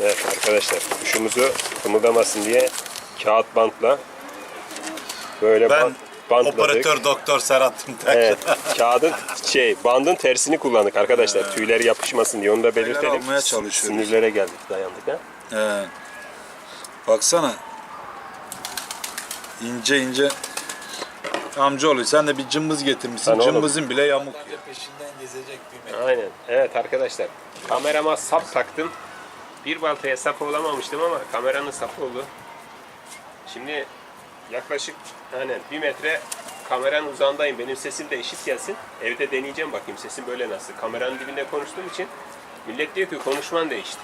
Evet arkadaşlar kuşumuzu kımıldamasın diye kağıt bantla böyle Ben bant, bantladık. operatör doktor Serhat Tümtaş. Evet, kağıdın şey bandın tersini kullandık arkadaşlar. Tüyleri yapışmasın diye onu da belirtelim. almaya çalışıyoruz. Sinirlere geldik dayandık ha. He. Baksana. İnce ince. Amcaoğlu sen de bir cımbız getirmişsin. Oğlum. Cımbızın bile yamuk. peşinden gezecek bir Aynen. Evet arkadaşlar. Kamerama sap taktım. Bir baltaya sap olamamıştım ama kameranın sapı oldu. Şimdi yaklaşık hani bir metre kameranın uzağındayım. Benim sesim de eşit gelsin. Evde deneyeceğim bakayım sesim böyle nasıl. Kameranın dibinde konuştuğum için millet diyor ki konuşman değişti.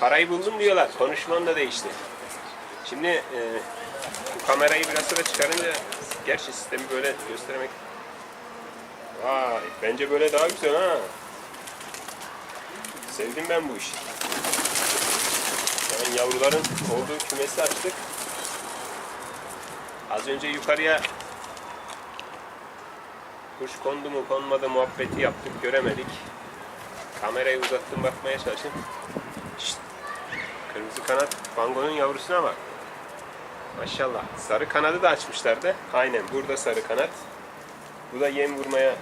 Parayı buldum diyorlar. Konuşman da değişti. Şimdi e, bu kamerayı biraz sonra çıkarınca gerçi sistemi böyle göstermek Vay, bence böyle daha güzel ha. Sevdim ben bu işi. Yani yavruların olduğu kümesi açtık. Az önce yukarıya kuş kondu mu konmadı muhabbeti yaptık göremedik. Kamerayı uzattım bakmaya çalıştım. Şşt. Kırmızı kanat bangonun yavrusuna bak. Maşallah. Sarı kanadı da açmışlardı. Aynen burada sarı kanat. Bu da yem vurmaya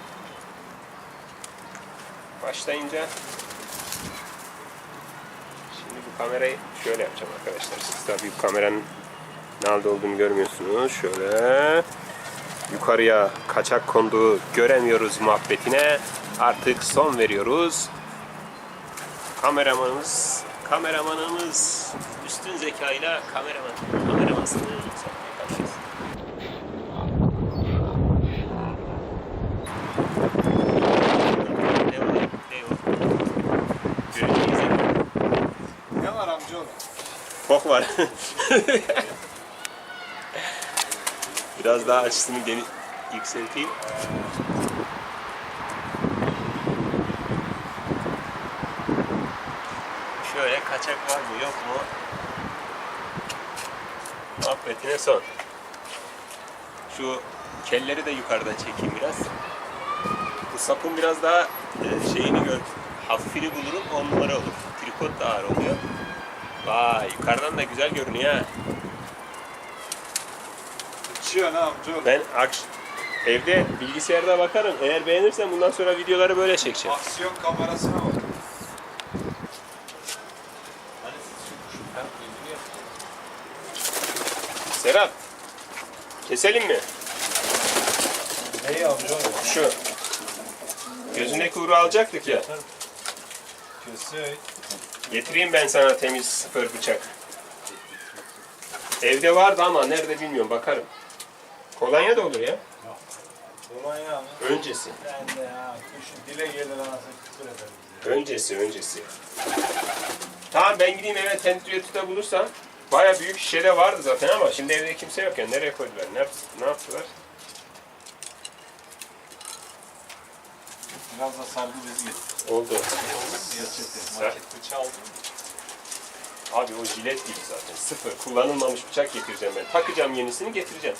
başlayınca kamerayı şöyle yapacağım arkadaşlar. Siz tabii kameranın ne halde olduğunu görmüyorsunuz. Şöyle yukarıya kaçak konduğu göremiyoruz muhabbetine artık son veriyoruz. Kameramanımız kameramanımız üstün zekayla kameraman kameramansını karşıyız. Ne var? Ne yok? Göreceğiz. Ne var. Biraz daha açısını geni yükselteyim. Şöyle kaçak var mı yok mu? Muhabbetine son. Şu kelleri de yukarıdan çekeyim biraz. Bu sapın biraz daha e, şeyini gör, hafifini bulurum on numara olur. Tripod da ağır oluyor. Vay yukarıdan da güzel görünüyor ha. Uçuyor ne amcaoğlu? Ben akş evde bilgisayarda bakarım. Eğer beğenirsen bundan sonra videoları böyle çekeceğim. Aksiyon kamerasına bak. Serhat. Keselim mi? Neyi amcaoğlu? Şu. Gözündeki kuyruğu alacaktık ya. Kesey. Getireyim ben sana temiz sıfır bıçak. Evde vardı ama nerede bilmiyorum bakarım. Kolonya da olur ya. Kolonya mı? Öncesi. Ben de ya. Kuşun dile gelir anasını küfür ederim. Öncesi, öncesi. Tamam ben gideyim eve tentüretüde bulursam. Baya büyük şişede vardı zaten ama şimdi evde kimse yok ya. Nereye koydular? Ne, yap- ne yaptılar? Biraz da sargı bezi getir. Oldu. Reçete. Maket bıçağı aldın mı? Abi o jilet gibi zaten. Sıfır. Kullanılmamış bıçak getireceğim ben. Takacağım yenisini getireceğim.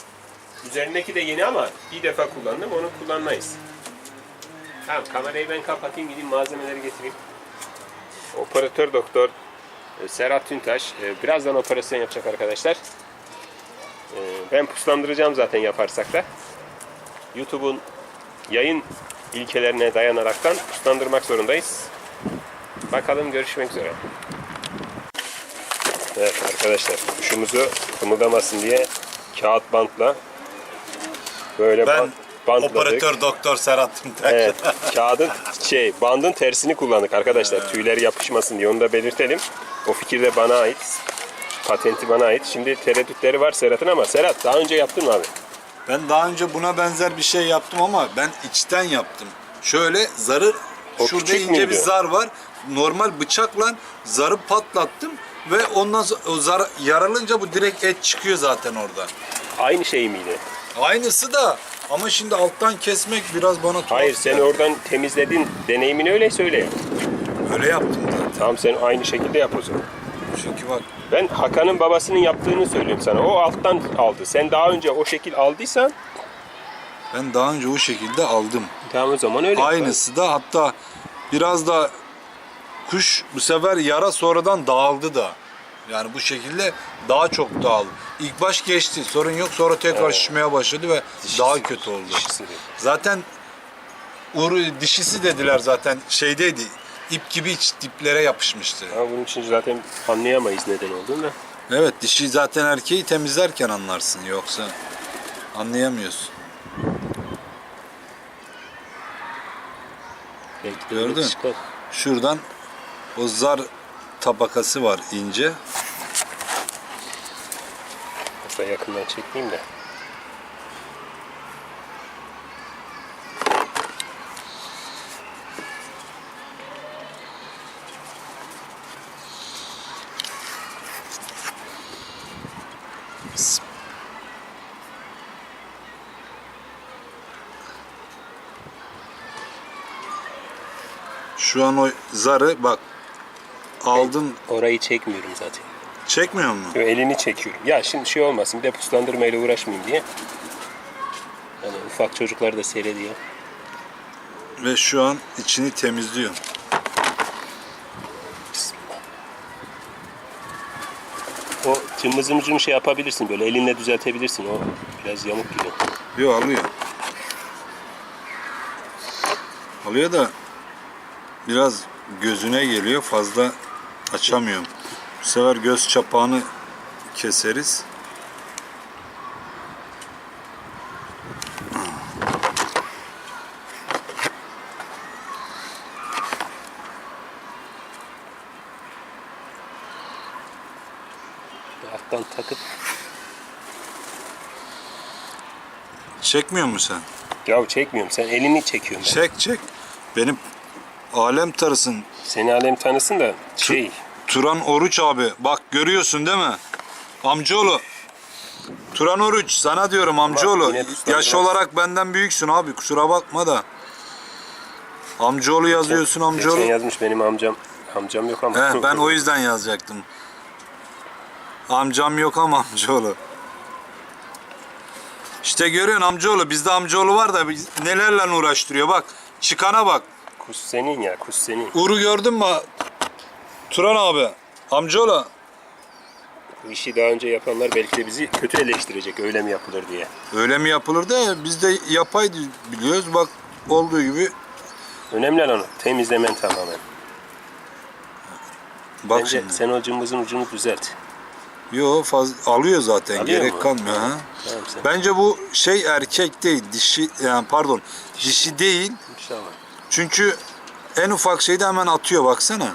Üzerindeki de yeni ama bir defa kullandım. Onu kullanmayız. Tamam kamerayı ben kapatayım gideyim malzemeleri getireyim. Operatör doktor e, Serhat Tüntaş e, birazdan operasyon yapacak arkadaşlar. E, Ben puslandıracağım zaten yaparsak da. YouTube'un yayın ilkelerine dayanaraktan puslandırmak zorundayız. Bakalım görüşmek üzere. Evet arkadaşlar kuşumuzu kımıldamasın diye kağıt bantla böyle Ben bant, bantladık. operatör doktor Serhat. Evet, kağıdın şey bandın tersini kullandık arkadaşlar. Tüyleri yapışmasın diye onu da belirtelim. O fikir de bana ait. Patenti bana ait. Şimdi tereddütleri var Serhat'ın ama Serhat daha önce yaptın mı abi? Ben daha önce buna benzer bir şey yaptım ama ben içten yaptım. Şöyle zarı O şurada ince müydü? bir zar var. Normal bıçakla zarı patlattım ve ondan sonra o zar yaralınca bu direkt et çıkıyor zaten oradan. Aynı şey miydi? Aynısı da ama şimdi alttan kesmek biraz bana tuhaf. Hayır sen oradan temizledin. Deneyimini öyle söyle. öyle yaptım zaten. Tamam sen aynı şekilde yap o zaman. Çünkü bak Ben Hakan'ın babasının yaptığını söylüyorum sana. O alttan aldı. Sen daha önce o şekil aldıysan ben daha önce o şekilde aldım. tamam o zaman öyle. yap. Aynısı da hatta biraz da kuş bu sefer yara sonradan dağıldı da. Yani bu şekilde daha çok dağıldı. İlk baş geçti sorun yok sonra tekrar şişmeye başladı ve daha kötü oldu. dişisi. Zaten Uğur dişisi dediler zaten şeydeydi. İp gibi iç diplere yapışmıştı. Ama bunun için zaten anlayamayız neden olduğunu da. Evet dişi zaten erkeği temizlerken anlarsın yoksa anlayamıyorsun. Belki de Gördün. çıkar. Şuradan o zar tabakası var ince. Hatta yakından çekmeyeyim de. Şu an o zarı bak aldın Orayı çekmiyorum zaten. çekmiyor mu? Yo, elini çekiyorum. Ya şimdi şey olmasın bir de puslandırmayla uğraşmayayım diye. Yani ufak çocuklar da seyrediyor. Ve şu an içini temizliyor. O cımbızın ucunu şey yapabilirsin böyle elinle düzeltebilirsin. O biraz yamuk gibi. Yok alıyor. Alıyor da biraz gözüne geliyor fazla açamıyorum. Bu sefer göz çapağını keseriz. Alttan takıp Çekmiyor musun sen? ya çekmiyorum sen elini çekiyorsun. ben. Çek çek. Benim alem tarısın. Seni alem tanısın da şey Turan Oruç abi. Bak görüyorsun değil mi? Amcaoğlu. Turan Oruç sana diyorum amcaoğlu. yine Yaş biraz. olarak benden büyüksün abi kusura bakma da. Amcaoğlu yazıyorsun amcaoğlu. geçen yazmış benim amcam. Amcam yok ama. He, ben o yüzden yazacaktım. Amcam yok ama amcaoğlu. İşte görüyorsun amcaoğlu. Bizde amcaoğlu var da biz- nelerle uğraştırıyor. Bak çıkana bak. Kuş senin ya kuş senin. Uğur'u gördün mü? Turan abi. Amcaoğlu. Bu işi daha önce yapanlar belki de bizi kötü eleştirecek öyle mi yapılır diye. Öyle mi yapılır da biz de yapay biliyoruz. Bak olduğu gibi. Önemli olan o, temizlemen tamamen. Bak Bence şimdi. sen o cımbızın ucunu düzelt. Yo fazla alıyor zaten. Alıyor Gerek mu? kalmıyor ha. Tamam sen. Bence bu şey erkek değil, dişi yani pardon, dişi değil. İnşallah. Çünkü en ufak şeyde hemen atıyor baksana.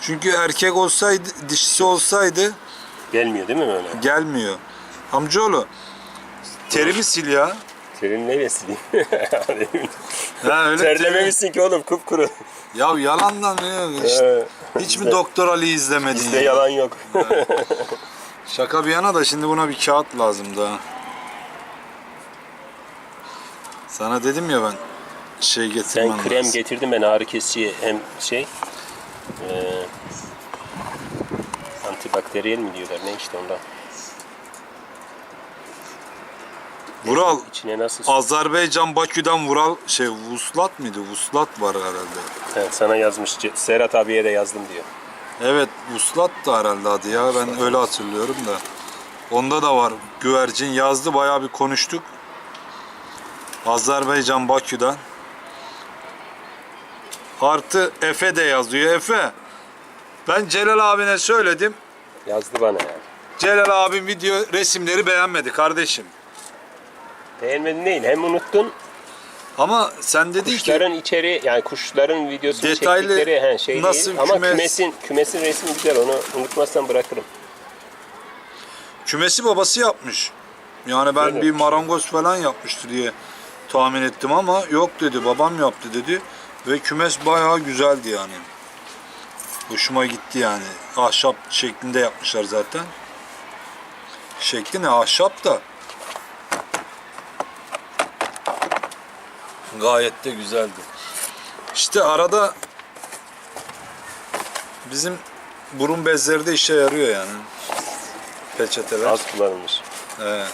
Çünkü erkek olsaydı, dişisi olsaydı Gelmiyor değil mi öyle? gelmiyor. Amcaoğlu terimi sil ya. Senin neyle sileyim? Ha, öyle Terlememişsin ki oğlum kupkuru. Ya yalandan ya. işte. Ee, Hiç mi Doktor Ali izlemedin Bizde ya? yalan yok. Şaka bir yana da şimdi buna bir kağıt lazım da. Sana dedim ya ben şey Sen getirmem krem lazım. getirdin ben ağrı kesici hem şey e, antibakteriyel mi diyorlar ne işte ondan. Vural İçine nasıl su- Azerbaycan Bakü'den Vural şey Vuslat mıydı? Vuslat var herhalde. Evet, sana yazmış Ce- Serhat abiye de yazdım diyor. Evet Vuslat da herhalde adı ya ben öyle hatırlıyorum da. Onda da var güvercin yazdı bayağı bir konuştuk. Azerbaycan Bakü'den. Artı Efe de yazıyor. Efe ben Celal abine söyledim. Yazdı bana yani. Celal abim video resimleri beğenmedi kardeşim. Beğenmedin değil hem unuttun Ama sen dedin ki kuşların içeri yani kuşların videosunu Detaylı çektikleri he, şey nasıl değil ama kümes- kümesin kümesin resmi güzel onu unutmazsan bırakırım. kümesi babası yapmış. Yani ben Öyle bir marangoz falan yapmıştır diye tahmin ettim ama yok dedi babam yaptı dedi ve kümes bayağı güzeldi yani. Hoşuma gitti yani. Ahşap şeklinde yapmışlar zaten. Şekli ne ahşap da. Gayet de güzeldi. İşte arada bizim burun bezleri de işe yarıyor yani. Peçeteler. Az kullanılmış. He.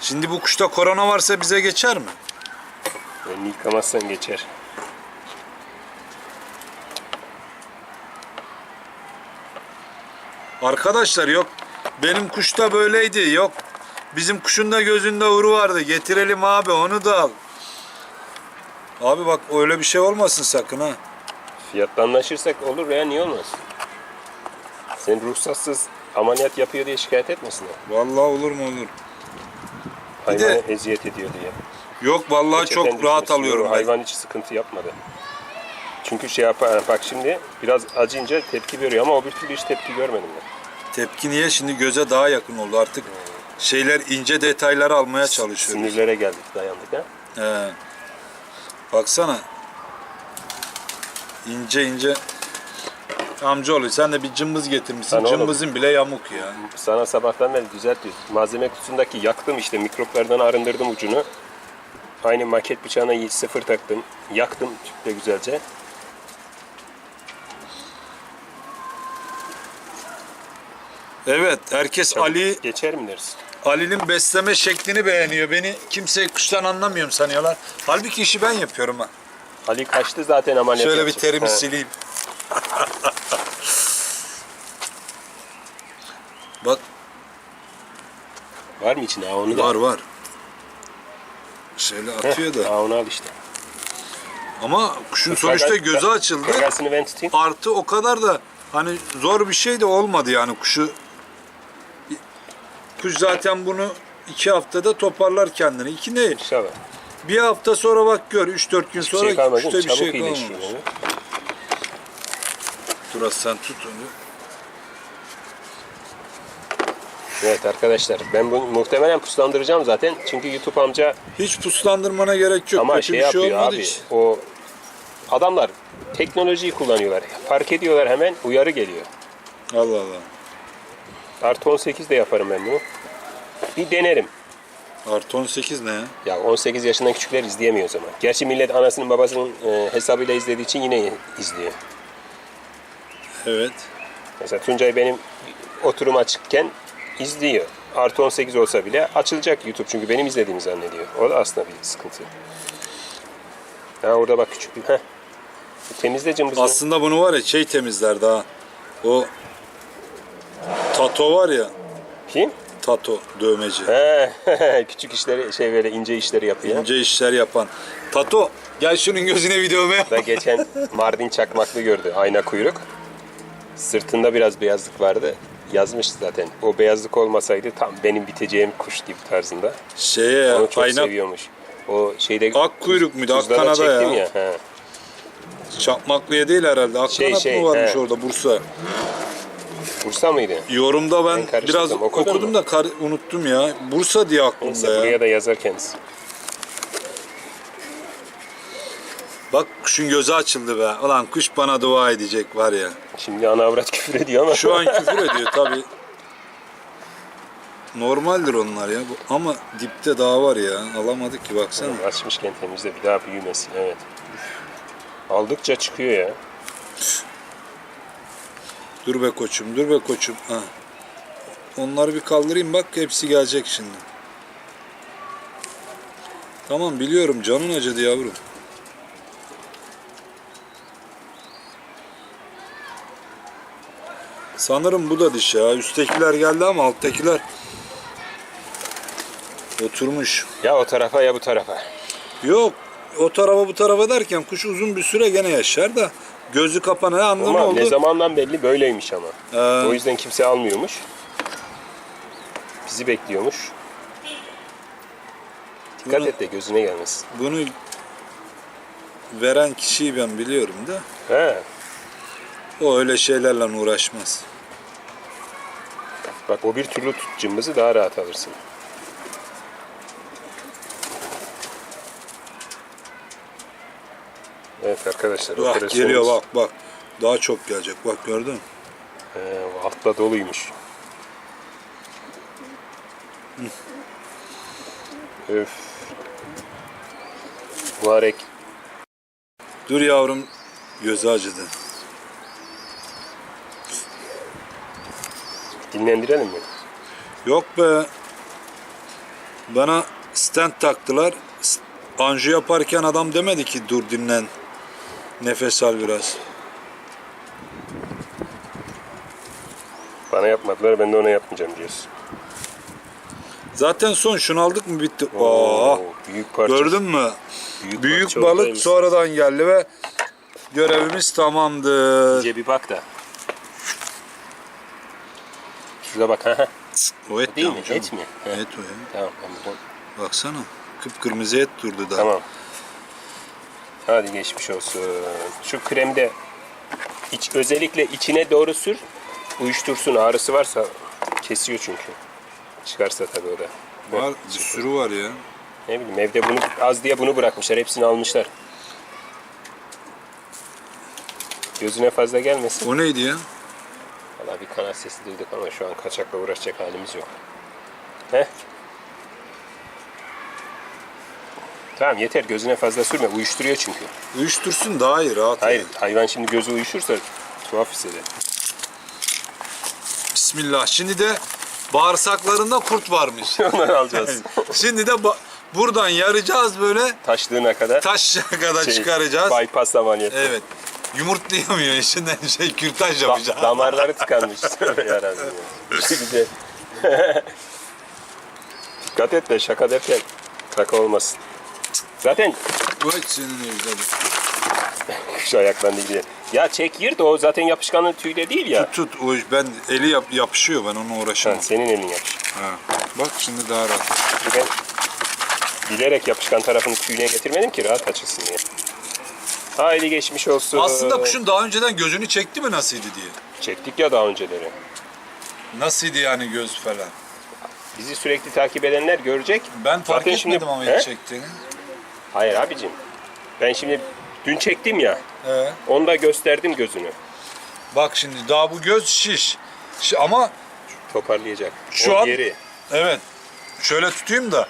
Şimdi bu kuşta korona varsa bize geçer mi? Elini yıkamazsan geçer. Arkadaşlar yok benim kuşta böyleydi yok bizim kuşun da gözünde uru vardı getirelim abi onu da al. Abi bak öyle bir şey olmasın sakın ha. Fiyatla anlaşırsak olur ya niye olmaz? Sen ruhsatsız ameliyat yapıyor diye şikayet etmesinler. Vallahi olur mu olur. Bir Hayvana eziyet ediyor diye. Yok vallahi Peçeten çok rahat düşmüş. alıyorum ben. Hayvan hiç sıkıntı yapmadı. Çünkü şey yapar, bak şimdi biraz acınca tepki veriyor ama o bir türlü hiç tepki görmedim ben. Tepki niye? Şimdi göze daha yakın oldu artık. Şeyler ince detayları almaya çalışıyoruz. Sinirlere geldik, dayandık ha. He. Baksana. İnce ince. Amcaoğlu sen de bir cımbız getirmişsin. Lan oğlum. Cımbızın bile yamuk ya. Sana sabahtan beri düzeltiyoruz. Malzeme kutusundaki yaktım işte mikroplardan arındırdım ucunu. Aynı maket bıçağına sıfır taktım. Yaktım tüple güzelce. Evet, herkes Ali Geçer mi dersin? Ali'nin besleme şeklini beğeniyor. Beni kimse kuştan anlamıyorum sanıyorlar. Halbuki işi ben yapıyorum ha. Ali kaçtı zaten ameliyat Şöyle bir terimi Ha. sileyim. Bak Var mı içinde? Onu da. var var. Şöyle atıyor da. Ha, onu al işte. Ama kuşun sonuçta Gaga- gözü açıldı. Gagasını ben tutayım. Artı o kadar da hani zor bir şey de olmadı yani kuşu. Kuş zaten bunu iki haftada toparlar kendini. İki ne? İnşallah. Bir hafta sonra bak gör. Üç dört gün Bir sonra şey kalmadı. kuşta bir Çabuk şey iyileşiyor. kalmamış. yani. Dur sen tut onu. Evet arkadaşlar ben bunu muhtemelen puslandıracağım zaten. Çünkü YouTube amca Hiç puslandırmana gerek yok. ama Kötü şey bir şey yapıyor olmadı abi. hiç. O adamlar teknolojiyi kullanıyorlar. Fark ediyorlar hemen uyarı geliyor. Allah Allah. Artı 18 de yaparım ben bunu. Bir denerim. Artı 18 ne ya? Ya 18 yaşından küçükler izleyemiyor o zaman. Gerçi millet anasının babasının e, hesabıyla izlediği için yine izliyor. Evet. Mesela Tuncay benim oturum açıkken izliyor. Artı 18 olsa bile açılacak YouTube çünkü benim izlediğimi zannediyor. O da aslında bir sıkıntı. Ha orada bak küçük bir... Heh. Temizle cımbızını. Aslında bunu var ya şey temizler daha. O tato var ya. Kim? Tato dövmeci. He, küçük işleri şey böyle ince işleri yapıyor. İnce işler yapan. Tato gel şunun gözüne bir dövme yap. Da geçen Mardin çakmaklı gördü. Ayna kuyruk. Sırtında biraz beyazlık vardı. Yazmış zaten. O beyazlık olmasaydı tam benim biteceğim kuş gibi tarzında. Şeye Onu çok ayna seviyormuş. O şeyde Ak kuyruk muydu? Ak kanada ya. He. çakmaklıya değil herhalde. Ak Şey, kanat şey, mı varmış he. orada Bursa? Bursa mıydı? Yorumda ben Ben biraz Okudun okudum mu? da kar- unuttum ya. Bursa diye Neyse aklımda ya. buraya da yazar kendisi. Bak kuşun gözü açıldı be. Ulan kuş bana dua edecek var ya. Şimdi ana avrat küfür ediyor ama. Şu an küfür ediyor tabi. Normaldir onlar ya. Bu- Ama dipte daha var ya. Alamadık ki baksana. Açmışken temizle bir daha büyümesin. Evet. Aldıkça çıkıyor ya. Dur be koçum, dur be koçum. Ha. Onları bir kaldırayım bak hepsi gelecek şimdi. Tamam biliyorum canın acıdı yavrum. Sanırım bu da diş ya. Üsttekiler geldi ama alttakiler oturmuş. Ya o tarafa ya bu tarafa. Yok o tarafa bu tarafa derken kuş uzun bir süre gene yaşar da gözü kapana anlamı Ama oldu. ne zamandan belli böyleymiş ama. Ee, O yüzden kimse almıyormuş. Bizi bekliyormuş. Dikkat Bunu- et de gözüne gelmesin. Bunu veren kişiyi ben biliyorum da He. o öyle şeylerle uğraşmaz. Bak o bir türlü tut cımbızı daha rahat alırsın. Evet arkadaşlar. Bak geliyor bak bak. Daha çok gelecek bak gördün mü? He, o altta doluymuş. Öf. Mübarek. Dur yavrum gözü acıdı. Dinlendirelim mi? Yok be. Bana stent taktılar. Anju yaparken adam demedi ki dur dinlen. Nefes al biraz. Bana yapmadılar ben de ona yapmayacağım diyorsun. Zaten son şunu aldık mı bitti. Oo. Oo, büyük parça. Gördün mü? Büyük, Büyük balık olsaymış. sonradan geldi ve görevimiz tamamdır. İyice bir bak da. Şurada bak. O et Değil mi? hocam. Et mi? Et o ya. Tamam. buradan- Baksana. Kıpkırmızı et durdu daha. Tamam. Hadi geçmiş olsun. Şu kremi de iç, özellikle içine doğru sür. Uyuştursun. Ağrısı varsa kesiyor çünkü. Çıkarsa tabii o da. Var, bir sürü var ya. Ne bileyim evde bunu az diye bunu bırakmışlar. Hepsini almışlar. Gözüne fazla gelmesin. O neydi ya? Valla bir kanal sesi duyduk ama şu an kaçakla uğraşacak halimiz yok. He? Tamam yeter gözüne fazla sürme uyuşturuyor çünkü. Uyuştursun daha iyi rahat. Hayır ya. hayvan şimdi gözü uyuşursa tuhaf hisseder. Bismillah. Şimdi de bağırsaklarında kurt varmış. Onları alacağız. Şimdi de buradan yaracağız böyle Taşlığına kadar taş kadar şey, çıkaracağız. bypass ameliyatı. Evet. Yumurtlayamıyor içinden şey kürtaj yapacağız. damarları tıkanmış. Yarabbim Dikkat et de şaka derken şaka olmasın. Zaten Vay senin evladım. şu ayaklandı diye. Ya çek yır da o zaten yapışkanın tüyle değil ya. Tut o iş- ben eli yap, yapışıyor ben onunla Ha, uğraşamam. senin elin yapış. Ha. Bak şimdi daha rahat. Ben bilerek yapışkan tarafını tüyüne getirmedim ki rahat açılsın diye. Haydi geçmiş olsun. Aslında kuşun daha önceden gözünü çekti mi nasılydı diye. Çektik ya daha önceleri. Nasılydı yani göz falan. Bizi sürekli takip edenler görecek. Ben fark Zaten etmedim şimdi- ama He? çektiğini. Hayır abicim. Ben şimdi dün çektim ya. Ee, Onda gösterdim gözünü. bak şimdi daha bu göz şiş. Şi- ama Toparlayacak. Şu o an- yeri. evet şöyle tutayım da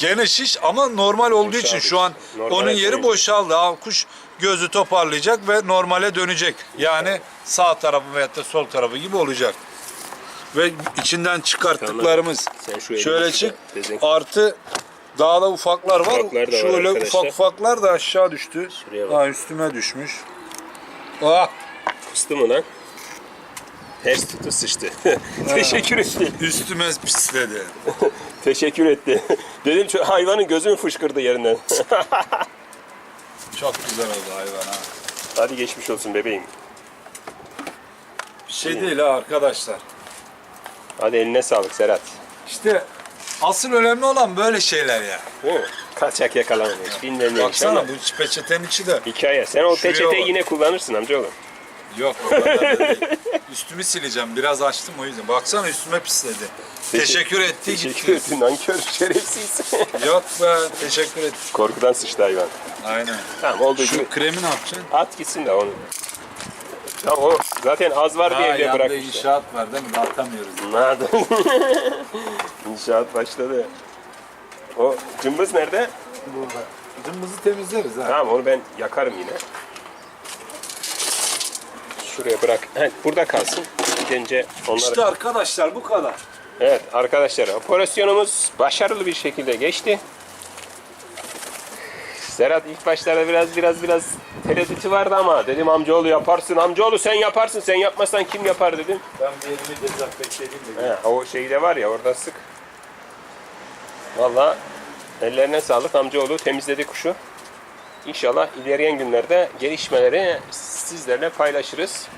gene şiş ama normal olduğu için Boşaldı şu an. Normale onun yeri dönecek. boşaldı. Ha, kuş gözü toparlayacak ve normale dönecek. Yani sağ tarafı veyahut da sol tarafı gibi olacak. Ve içinden çıkarttıklarımız Sen şu elini şöyle çık. dezenk- Artı daha da ufaklar var. Ufaklar da var Şöyle arkadaşlar. ufak ufaklar da aşağı düştü. Şuraya bak. Ha, üstüme düşmüş. Ah, Kıstı mı lan? Ters tuttu sıçtı. Teşekkür etti. üstüme pisledi. Teşekkür etti. Dedim şu hayvanın gözü mü fışkırdı yerinden. Çok güzel oldu hayvan ha. Hadi geçmiş olsun bebeğim. Bir şey değil ha arkadaşlar. Hadi eline sağlık Serhat. İşte asıl önemli olan böyle şeyler ya. Değil mi? Kaçak yakalamamış. Bilmem neymiş Baksana bu peçetenin içi de. Hikaye. Sen o Şuraya peçeteyi bak. yine kullanırsın amcaoğlu. Yok o kadar da değil. Üstümü sileceğim. Biraz açtım o yüzden. Baksana üstüme pisledi. Teşekkür etti Teşekkür gitti. ettin nankör şerefsiz. Yok be teşekkür et. Korkudan sıçtı hayvan. Aynen. Tamam oldu. Şu kremi ne yapacaksın? At gitsin de onu. Tamam o zaten az var diye evde bırakmışlar. inşaat var değil mi? Atamıyoruz. Nerede? İnşaat başladı. O cımbız nerede? Burada. Cımbızı temizleriz ha. Tamam onu ben yakarım yine. Şuraya bırak. Burada kalsın. Gidince onları... İşte arkadaşlar bu kadar. Evet arkadaşlar operasyonumuz başarılı bir şekilde geçti. Serhat ilk başlarda biraz biraz biraz tereddütü vardı ama dedim amcaoğlu yaparsın amcaoğlu sen yaparsın sen yapmazsan kim yapar dedim. Ben bir elimi dezenfekte edeyim de. He, o şey de var ya orada sık. Valla ellerine sağlık amcaoğlu temizledi kuşu. İnşallah ilerleyen günlerde gelişmeleri sizlerle paylaşırız.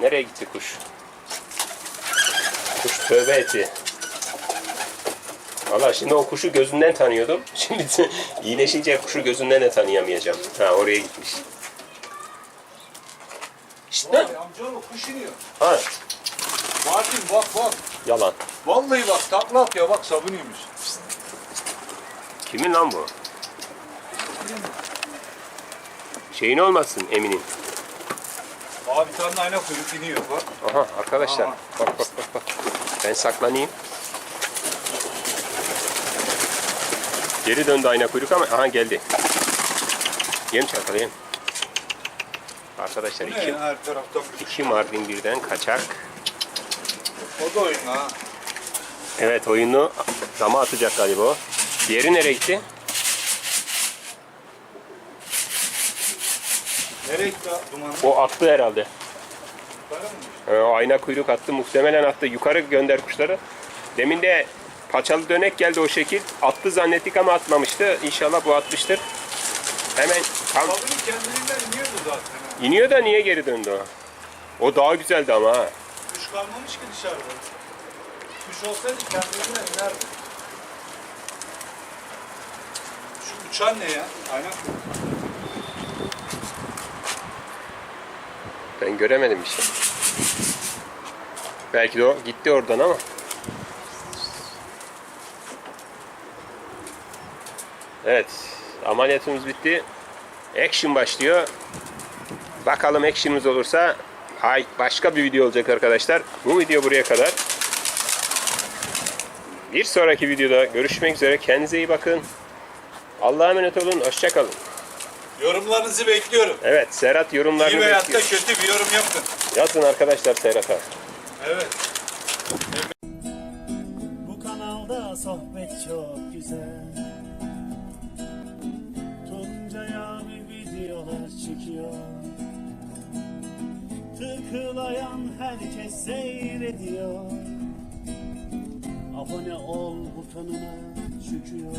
Nereye gitti kuş? Kuş tövbe etti. Valla şimdi o kuşu gözünden tanıyordum. Şimdi iyileşince kuşu gözünden de tanıyamayacağım. Ha oraya gitmiş. İşte Amcaoğlu kuş iniyor. ha Martin bak bak. yalan. Vallahi bak takla atıyor bak sabunuymuş. Kimin lan bu? Şeyin olmasın Emin'in. Abi bir tane ayna kuyruk iniyor bak. Aha arkadaşlar Aha. bak bak bak bak. Ben saklanayım. Geri döndü ayna kuyruk ama aha geldi. Yem çarpar yem. Arkadaşlar Ne iki, ya, her taraftan iki Mardin birden kaçak. O da oyun ha. Evet oyunu dama atacak galiba o. Diğeri nereye gitti? Nereye gitti dumanı? O attı herhalde. Ee, ayna kuyruk attı muhtemelen attı. Yukarı gönder kuşları. Demin de paçalı dönek geldi o şekil. Attı zannettik ama atmamıştı. İnşallah bu atmıştır. Hemen tam Babanın kendiliğinden iniyordu zaten. iniyor da niye geri döndü o? O daha güzeldi ama ha. Kuş kalmamış ki dışarıda. Kuş olsaydı kendiliğinden inerdi. Şu uçan ne ya? Aynen. Ben göremedim işte. Belki de o gitti oradan ama. Evet. Ameliyatımız bitti. Action başlıyor. Bakalım action'ımız olursa ay başka bir video olacak arkadaşlar. Bu video buraya kadar. Bir sonraki videoda görüşmek üzere. Kendinize iyi bakın. Allah'a emanet olun. Hoşçakalın. Yorumlarınızı bekliyorum. Evet Serhat yorumlarını İyi veyahut da bekliyor. kötü bir yorum yapın. Yazın arkadaşlar Serhat'a. Evet. Bu kanalda sohbet çok güzel Tuncay abi videolar çekiyor Tıklayan herkes seyrediyor Abone ol butonuna çıkıyor